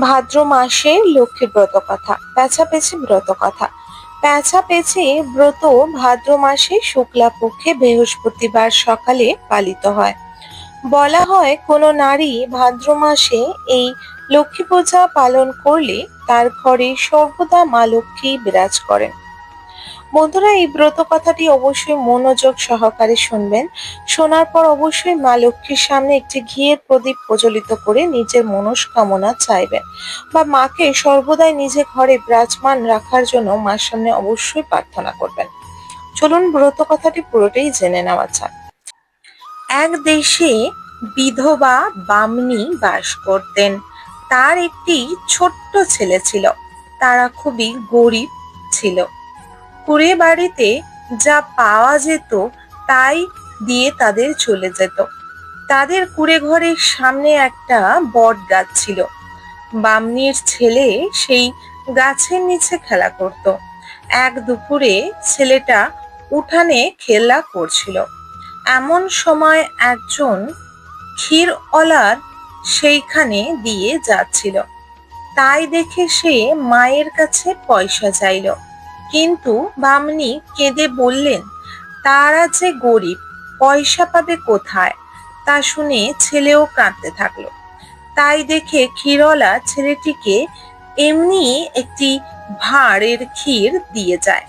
ভাদ্র মাসে লক্ষ্মী ব্রত কথা প্যাঁচা পেছে ব্রত কথা। প্যাঁচা পেঁচি ব্রত ভাদ্র মাসে শুক্লা পক্ষে বৃহস্পতিবার সকালে পালিত হয়। বলা হয় কোনো নারী ভাদ্র মাসে এই লক্ষ্মী পূজা পালন করলে তার ঘরে সর্বদা মা লক্ষ্মী বিরাজ করেন। বন্ধুরা, এই ব্রত কথাটি অবশ্যই মনোযোগ সহকারে শুনবেন। শোনার পর অবশ্যই মা লক্ষ্মীর সামনে একটি ঘিয়ের প্রদীপ প্রজ্বলিত করে নিজের মনস্কামনা চাইবেন বা মাকে সর্বদাই নিজে ঘরে বিরাজমান রাখার জন্য মার সামনে অবশ্যই প্রার্থনা করবেন। চলুন ব্রত কথাটি পুরোটাই জেনে নেওয়া যাক। এক দেশে বিধবা বামনি বাস করতেন। তার একটি ছোট্ট ছেলে ছিল। তারা খুবই গরিব ছিল। কুড়ে বাড়িতে যা পাওয়া যেত তাই দিয়ে তাদের চলে যেত। তাদের কুড়ে ঘরের সামনে একটা বট গাছ ছিল। বামনির ছেলে সেই গাছের নিচে খেলা করত। এক দুপুরে ছেলেটা উঠানে খেলা করছিল। এমন সময় একজন ক্ষীরওয়ালার সেইখানে দিয়ে যাচ্ছিল। তাই দেখে সে মায়ের কাছে পয়সা চাইল। কিন্তু বামনি কেঁদে বললেন, তারা যে গরিব, পয়সা পাবে কোথায় তা শুনে ছেলেও কাঁদতে থাকল। তাই দেখে ক্ষীরওয়ালা ছেলেটিকে এমনি একটি ভাঁড়ের ক্ষীর দিয়ে যায়।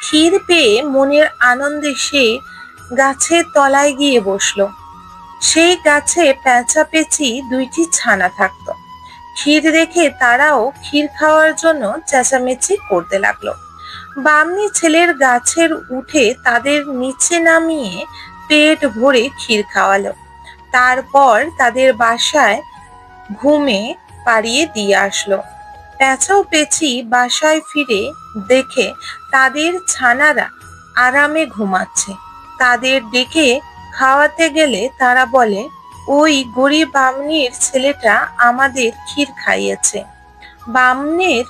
ক্ষীর পেয়ে মনের আনন্দে সে গাছের তলায় গিয়ে বসল। সেই গাছে পেঁচা পেঁচি দুইটি ছানা থাকতো। ক্ষীর দেখে তারাও ক্ষীর খাওয়ার জন্য চেঁচামেচি করতে লাগল। বামনি ছেলের গাছের উঠে তাদের নিচে নামিয়ে পেট ভরে ক্ষীর খাওয়ালো। তারপর তাদের বাসায় ঘুমে পাড়িয়ে দিয়ে আসলো। পেঁচাও পেঁচি বাসায় ফিরে দেখে তাদের ছানারা আরামে ঘুমাচ্ছে। তাদের ডেকে খাওয়াতে গেলে তারা বলে ওই গরিব বামনির ছেলেটা আমাদের ক্ষীর খাইয়েছে। বামনের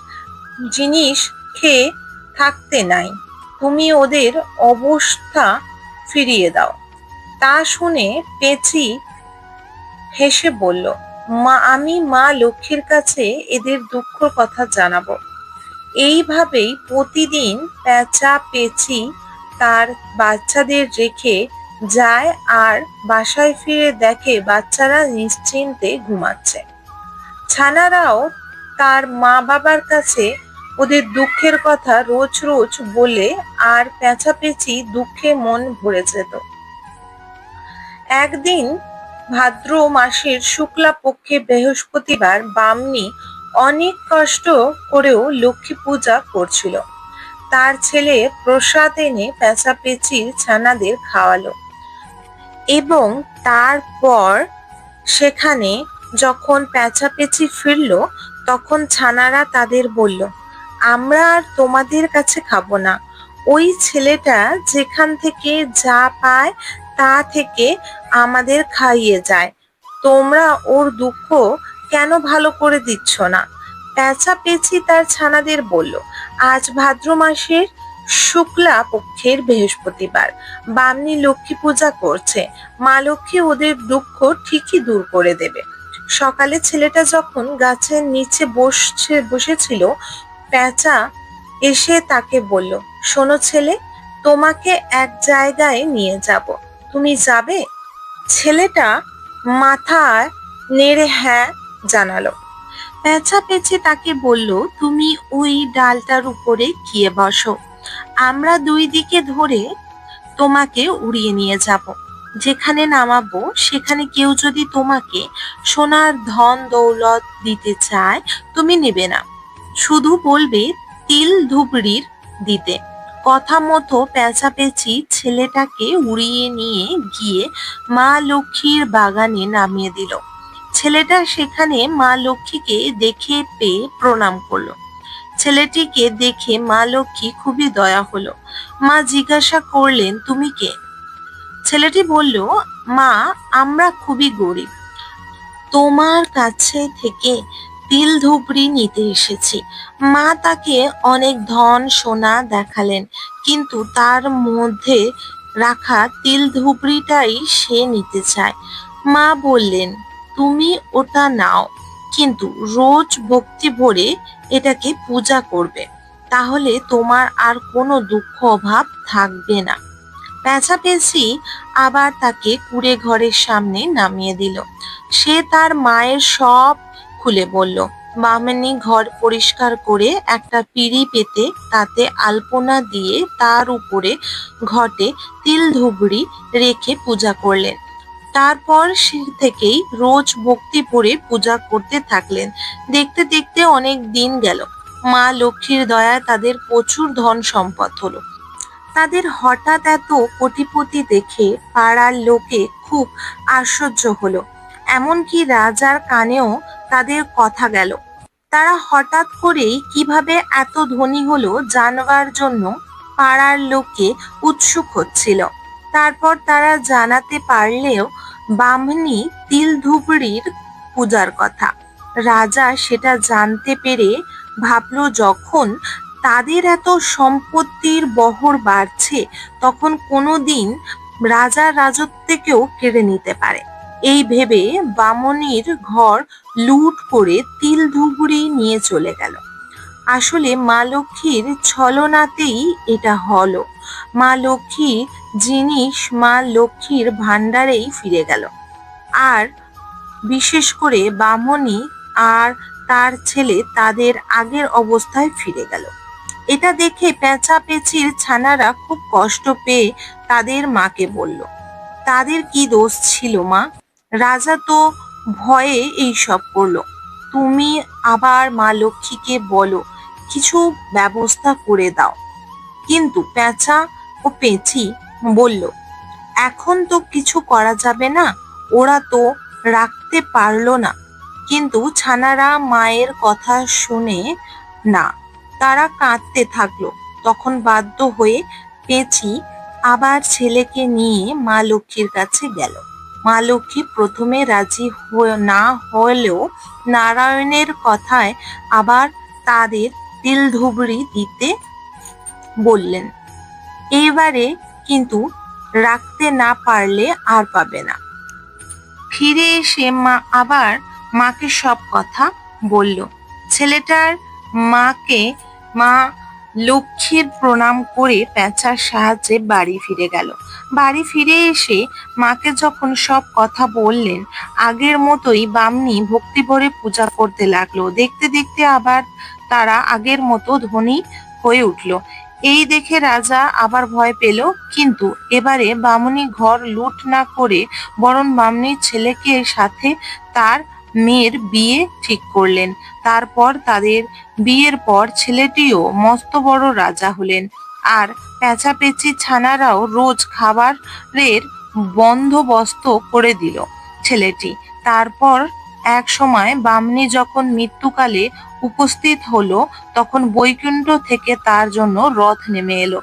জিনিস খেয়ে থাকতে নাই। তুমি ওদের অবস্থা ফিরিয়ে দাও। তা শুনে পেঁচি হেসে বলল, মা, আমি মা লক্ষ্মীর কাছে এদের দুঃখ কথা জানাব। এইভাবেই প্রতিদিন পেঁচা পেঁচি তার বাচ্চাদের রেখে যায় আর বাসায় ফিরে দেখে বাচ্চারা নিশ্চিন্তে ঘুমাচ্ছে। ছানারাও তার মা বাবার কাছে ওদের দুঃখের কথা রোজ রোজ বলে আর পেঁচাপেচি দুঃখে মন ভরে যেত। একদিন ভাদ্র মাসের শুক্লা পক্ষে বৃহস্পতিবার বামনি অনেক কষ্ট করেও লক্ষ্মী পূজা করছিল। তার ছেলে প্রসাদ এনে পেঁচাপেচির ছানাদের খাওয়ালো। এবং তারপর সেখানে যখন পেঁচাপেচি ফিরল, তখন ছানারা তাদের বলল, আমরা আর তোমাদের কাছে খাব না। ওই ছেলেটা যেখান থেকে যা পায় তা থেকে আমাদের খাইয়ে যায়। তোমরা ওর দুঃখ কেন ভালো করে দিচ্ছ না? পেঁচি তার ছানাদের বলল, আজ ভাদ্র মাসের শুক্লা পক্ষের বৃহস্পতিবার বামনি লক্ষ্মী পূজা করছে। মা লক্ষ্মী ওদের দুঃখ ঠিকই দূর করে দেবে। সকালে ছেলেটা যখন গাছের নিচে বসছে, বসেছিল পেঁচা এসে তাকে বলল, শোনো ছেলে, তোমাকে এক জায়গায় নিয়ে যাব। তুমি যাবে? ছেলেটা মাথায় নেড়ে হ্যাঁ জানালো। পেঁচা পেঁচে তাকে বলল, তুমি ওই ডালটার উপরে গিয়ে বসো। আমরা দুই দিকে ধরে তোমাকে উড়িয়ে নিয়ে যাব। যেখানে নামাবো, সেখানে কেউ যদি তোমাকে সোনার ধন দৌলত দিতে চায়, তুমি নেবে না। শুধু বলবে, তিল ধুবড়ির দিতে। কথা মতো পেঁচাপেচি ছেলেটাকে উড়িয়ে নিয়ে গিয়ে মা লক্ষ্মীর বাগানে নামিয়ে দিল। ছেলেটা সেখানে মা লক্ষ্মীকে দেখে পেয়ে প্রণাম করল। ছেলেটিকে দেখে মা লক্ষ্মী খুবই দয়া হলো। মা জিজ্ঞাসা করলেন, তুমি কে? ছেলেটি বলল, মা, আমরা খুবই গরিব। তোমার কাছে থেকে তিল ধুবড়ি নিতে এসেছি। মা তাকে অনেক ধন সোনা দেখালেন, কিন্তু তার মধ্যে রাখা তিল ধুবড়িটাই সে নিতে চায়। মা বললেন, তুমি ওটা নাও। কিন্তু রোজ ভক্তি ভরে এটাকে পূজা করবে। তাহলে তোমার আর কোনো দুঃখ অভাব থাকবে না। পেঁচা পেঁচি আবার তাকে কুড়ে ঘরের সামনে নামিয়ে দিল। সে তার মায়ের সব খুলে বলল, বামনি ঘর পরিষ্কার করে একটা পিঁড়ি পেতে তাতে আলপনা দিয়ে তার উপরে ঘটে তিল ধুবড়ি রেখে পূজা করলেন। তারপর সে থেকেই রোজ ভক্তি পড়ে পূজা করতে থাকলেন। দেখতে দেখতে অনেক দিন গেল। মা লক্ষ্মীর দয়ায় তাদের প্রচুর ধন সম্পদ হলো। তাদের হঠাৎ এত কোটিপতি দেখে পাড়ার লোকে খুব আশ্চর্য হলো। এমনকি রাজার কানেও তাদের কথা গেল। তারা হঠাৎ করেই কীভাবে এত ধনী হলো জানবার জন্য পাড়ার লোকে উৎসুক হচ্ছিল। তারপর তারা জানাতে পারলেও বামনি তিল ধুবড়ির পূজার কথা। রাজা সেটা জানতে পেরে ভাবল, যখন তাদের এত সম্পত্তির বহর বাড়ছে, তখন কোনোদিন রাজার রাজত্বকেও কেড়ে নিতে পারে। এই ভেবে বামনির ঘর লুট করে তিল ধুবড়ি নিয়ে চলে গেল। আসলে মা লক্ষ্মীর ছলনাতেই এটা হলো। মা লক্ষ্মী জিনিস মা লক্ষ্মীর ভাণ্ডারেই ফিরে গেল। আর বিশেষ করে বামনি আর তার ছেলে তাদের আগের অবস্থায় ফিরে গেল। এটা দেখে পেঁচা পেঁচির ছানারা খুব কষ্ট পেয়ে তাদের মাকে বলল, তাদের কি দোষ ছিল মা? রাজা তো ভয়ে এইসব করল। তুমি আবার মা লক্ষ্মীকে বলো কিছু ব্যবস্থা করে দাও। কিন্তু পেঁচা ও পেঁচি বলল, এখন তো কিছু করা যাবে না, ওরা তো রাখতে পারল না। কিন্তু ছানারা মায়ের কথা শুনে না, তারা কাঁদতে থাকল। তখন বাধ্য হয়ে পেঁচি আবার ছেলেকে নিয়ে মা লক্ষ্মীর কাছে গেল। মা লক্ষ্মী প্রথমে রাজি না হলেও নারায়ণের কথায় আবার তাদের তিল ধুবড়ি দিতে বললেন। এবারে কিন্তু রাখতে না পারলে আর পাবে না। ফিরে এসে মা আবার মাকে সব কথা বলল। ছেলেটার মাকে মা লক্ষ্মীর প্রণাম করে প্যাঁচার সাহায্যে বাড়ি ফিরে গেল। বাড়ি ফিরে এসে মাকে যখন সব কথা বললেন, আগের মতোই বামনি ভক্তি ভরে পূজা করতে লাগল। দেখতে দেখতে আবার তারা আগের মতো ধনী হয়ে উঠল। এই দেখে রাজা আবার ভয় পেল, কিন্তু এবারে বামুনি ঘর লুট না করে বরং বামনির ছেলেকে সাথে তার মেয়ের বিয়ে ঠিক করলেন। তারপর তাদের বিয়ের পর ছেলেটিও মস্ত বড় রাজা হলেন। আর পেঁচাপেচি ছানারাও রোজ খাবারের বন্দোবস্ত করে দিল ছেলেটি। তারপর এক সময় বামনি যখন মৃত্যুকালে উপস্থিত হলো, তখন বৈকুণ্ঠ থেকে তার জন্য রথ নেমে এলো।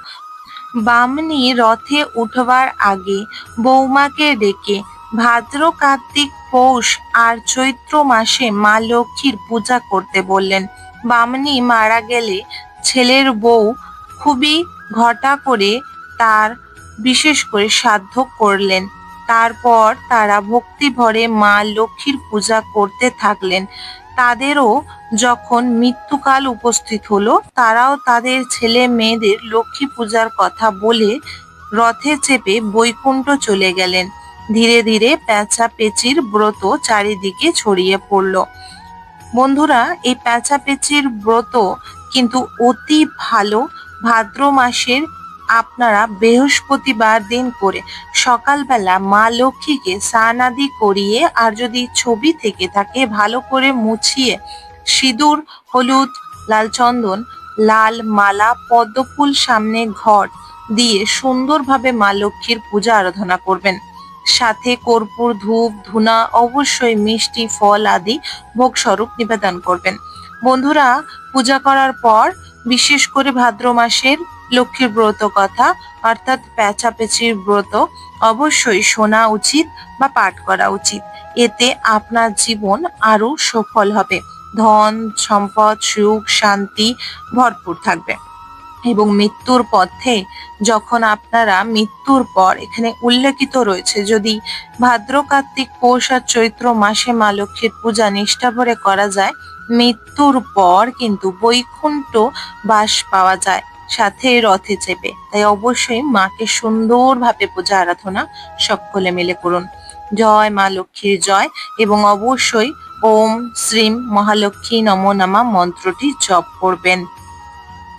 বামনি রথে উঠবার আগে বৌমাকে ডেকে ভাদ্র কার্তিক পৌষ আর চৈত্র মাসে মা লক্ষ্মীর পূজা করতে বললেন। বামনি মারা গেলে ছেলের বউ খুবই ঘটা করে তার বিশেষ করে সাধ্য করলেন। তারপর তারা ভক্তি ভরে মা লক্ষ্মীর পূজা করতে থাকলেন। তাদেরও যখন মৃত্যুকাল উপস্থিত হলো, তারাও তাদের ছেলে মেয়েদের লক্ষ্মী পূজার কথা বলে রথে চেপে বৈকুণ্ঠ চলে গেলেন। ধীরে ধীরে প্যাঁচা পেঁচির ব্রত চারিদিকে ছড়িয়ে পড়ল। বন্ধুরা, এই প্যাঁচা পেঁচির ব্রত কিন্তু অতি ভালো। ভাদ্র মাসের আপনারা বৃহস্পতিবার দিন করে সকালবেলা মা লক্ষ্মীকে স্নানাদি করিয়ে আর যদি ছবি থেকে থাকে ভালো করে মুছিয়ে সিঁদুর, হলুদ, লাল চন্দন, লাল মালা, পদ্মফুল সামনে ঘট দিয়ে সুন্দরভাবে মা লক্ষ্মীর পূজা আরাধনা করবেন। সাথে কর্পূর, ধূপ, ধুনা, অবশ্যই মিষ্টি, ফল আদি ভোগ স্বরূপ নিবেদন করবেন। বন্ধুরা, পূজা করার পর বিশেষ করে ভাদ্র মাসের লক্ষ্মীর ব্রত কথা, অর্থাৎ পেঁচাপেচির ব্রত, অবশ্যই শোনা উচিত বা পাঠ করা উচিত। এতে আপনার জীবন আরও সফল হবে। ধন, সম্পদ, সুখ, শান্তি ভরপুর থাকবে। এবং মৃত্যুর পথে যখন আপনারা মৃত্যুর পর এখানে উল্লেখিত রয়েছে, যদি ভাদ্র কার্তিক পৌষ আর চৈত্র মাসে মা লক্ষ্মীর পূজা নিষ্ঠা ভরে করা যায়, মৃত্যুর পর কিন্তু বৈকুণ্ঠ বাস পাওয়া যায়, সাথে রথে চেপে। তাই অবশ্যই মাকে সুন্দরভাবে পূজা আরাধনা সকলে মিলে করুন। জয় মা লক্ষ্মীর জয় এবং অবশ্যই ওম শ্রীম মহালক্ষ্মী নম নামা মন্ত্রটি জপ করবেন।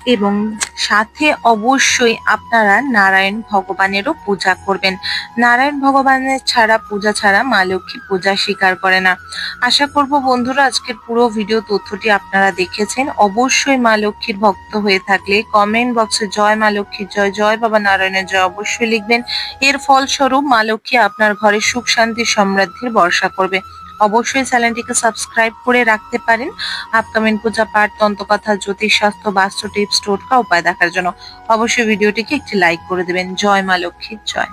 এবং সাথে অবশ্যই আপনারা নারায়ণ ভগবানেরও পূজা করবেন। নারায়ণ ভগবানের ছাড়া পূজা ছাড়া মা লক্ষ্মী পূজা স্বীকার করে না। আশা করব বন্ধুরা, আজকের পুরো ভিডিও তথ্যটি আপনারা দেখেছেন। অবশ্যই মা লক্ষ্মীর ভক্ত হয়ে থাকলে কমেন্ট বক্সে জয় মা লক্ষ্মীর জয় জয় বাবা নারায়ণের জয় অবশ্যই লিখবেন। এর ফলস্বরূপ মা লক্ষ্মী আপনার ঘরে সুখ, শান্তি, সমৃদ্ধির বর্ষা করবে। অবশ্যই চ্যানেলটিকে সাবস্ক্রাইব করে রাখতে পারেন আপকামিং পূজা পাঠ, তন্ত্রকথা, জ্যোতিষ স্বাস্থ্য বাস্তু টিপস, টোটকা, উপায় দেখার জন্য। অবশ্যই ভিডিওটিকে একটি লাইক করে দেবেন। জয় মা লক্ষ্মীর জয়।